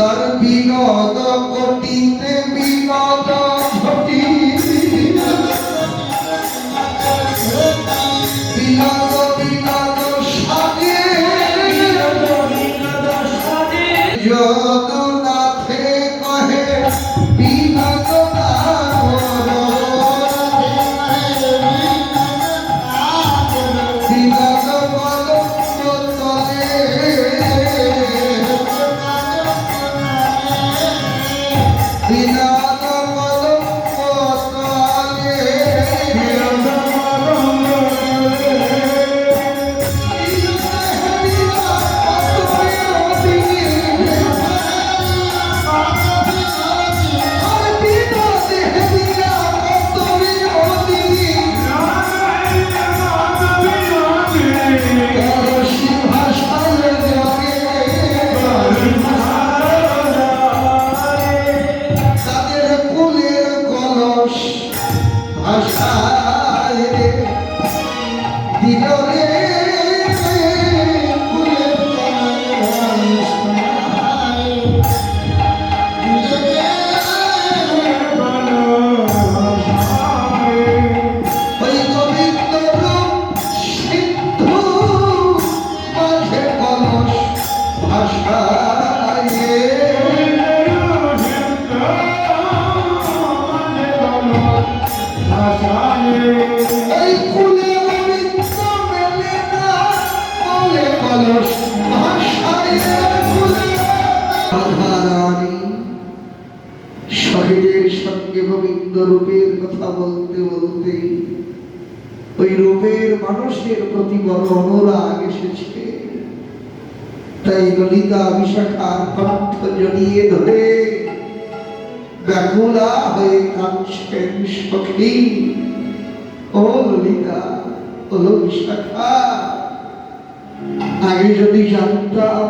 তার বিনোদ কটিতে বলতে বলতে ওই রূপের মানুষের প্রতি বড় অনুরাগ এসেছে। তাই ললিতা বিশাখার কণ্ঠ জড়িয়ে ধরে ব্যাকুলা হয়ে কাঁদছেন সখী। ও ললিতা, ও বিশাখা, আগে যদি জানতাম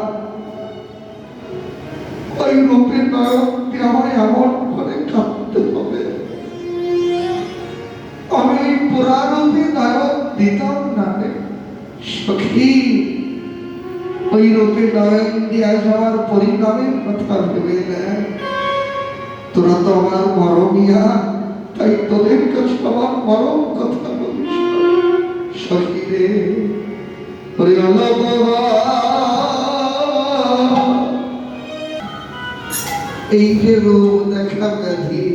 ওই রূপের নায়ককে আমায় এমন সখী। ওই রূপে নায়ক দিয়া যাওয়ার পরিণামের কথা ভেবে নেয় তোরা তো আমার মরমিয়া, তাই তোদের কাছে আমার মরম কথা বলিস সখী রে, ওরে এই যে রোগ দেখা ব্যাধি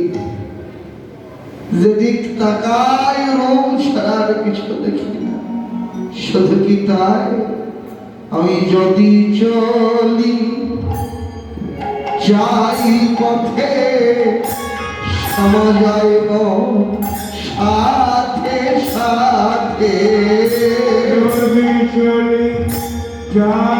যেদিক তাকায় রোগ ছাড়ার কিছু দেখি না। শুধু কি তাই? আমি যদি চলি যাই পথে সমাজয় সাথে সাথে। যায় পথে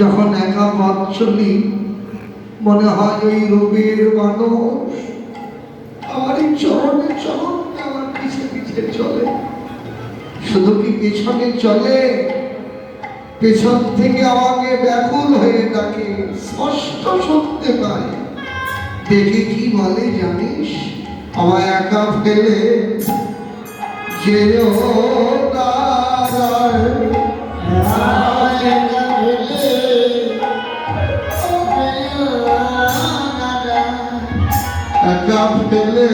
যখন একা পথ চলি মনে হয় ওই রূপের মানুষ। আমার এই চরণে চরণ আমার পিছে পিছে চলে। শুধু কি পেছনে চলে? পেছন থেকে আমাকে ব্যাকুল হয়ে তাকে স্পষ্ট শুনতে পাই দেখে কি বলে জানিস? আমায় একা ফেলে নারায়ণ একা ফেলে।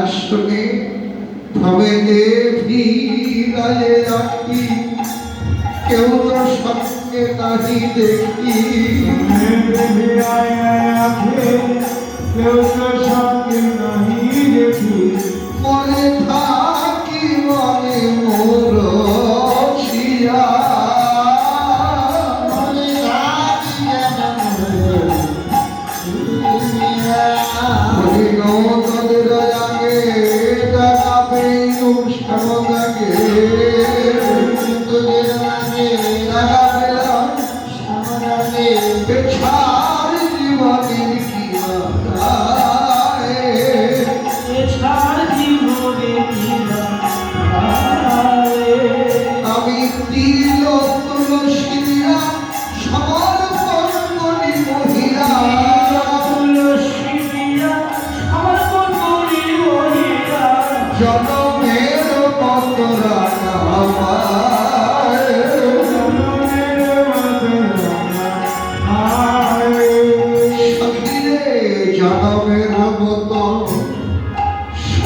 ডাক শুনে ভবে যে ভিড়ালে রাখি। কেউ তো সঙ্গে নাহি দেখি। কেউ তো সঙ্গে নাহি দেখি। মনে থাকি মনে মোর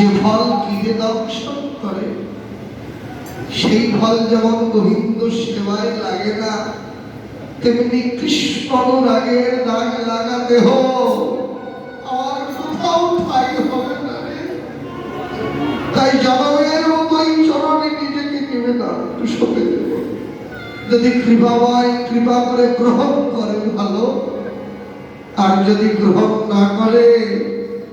যে ফল গিরে দর্শন করে, সেই ফল যেমন গোবিন্দ সেবায় লাগে না, তেমনি কৃষ্ণ রাগের দাগ লাগা দেহ আমার কোথাও ঠাই হবে না তাই জনমের মতোই চরণে নিজেকে যদি কৃপাময় কৃপা করে গ্রহণ করে ভালো। আর যদি গ্রহণ না করে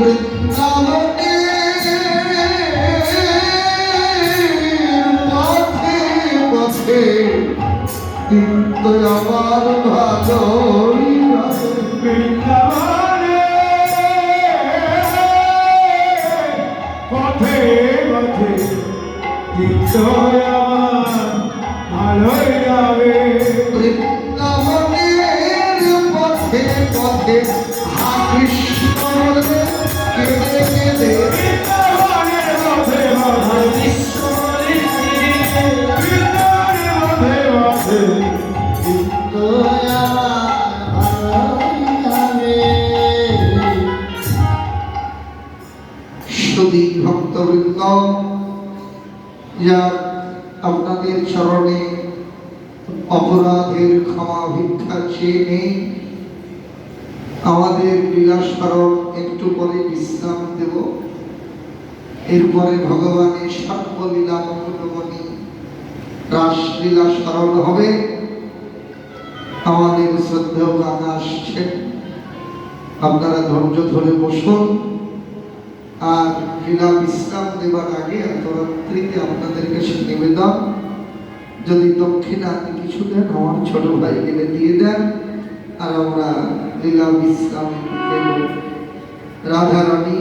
কিন্তু আমার যাবে পথে পথে চিত্ত আমার ভালোই যাবে পথে পথে সুদী যা আপনাদের চরণে অপরাধের ক্ষমা ভিক্ষা চেয়ে নেই। আমাদের লীলাস্মরণ একটু পরে বিশ্রাম দেব। এরপরে ভগবানের সর্বলীলা মঙ্গলমণি রাসলীলা স্মরণ হবে। আমাদের শ্রদ্ধেয় গান আসছেন। আপনারা ধৈর্য ধরে বসুন। আর লীলা বিশ্রাম দেবার আগে এত রাত্রিতে আপনাদের কাছে নিবেদন। যদি দক্ষিণা কিছু দেন, আমার ছোট ভাই দিয়ে দেন। আর আমরা লীলা বিশ্রাম রাধারানী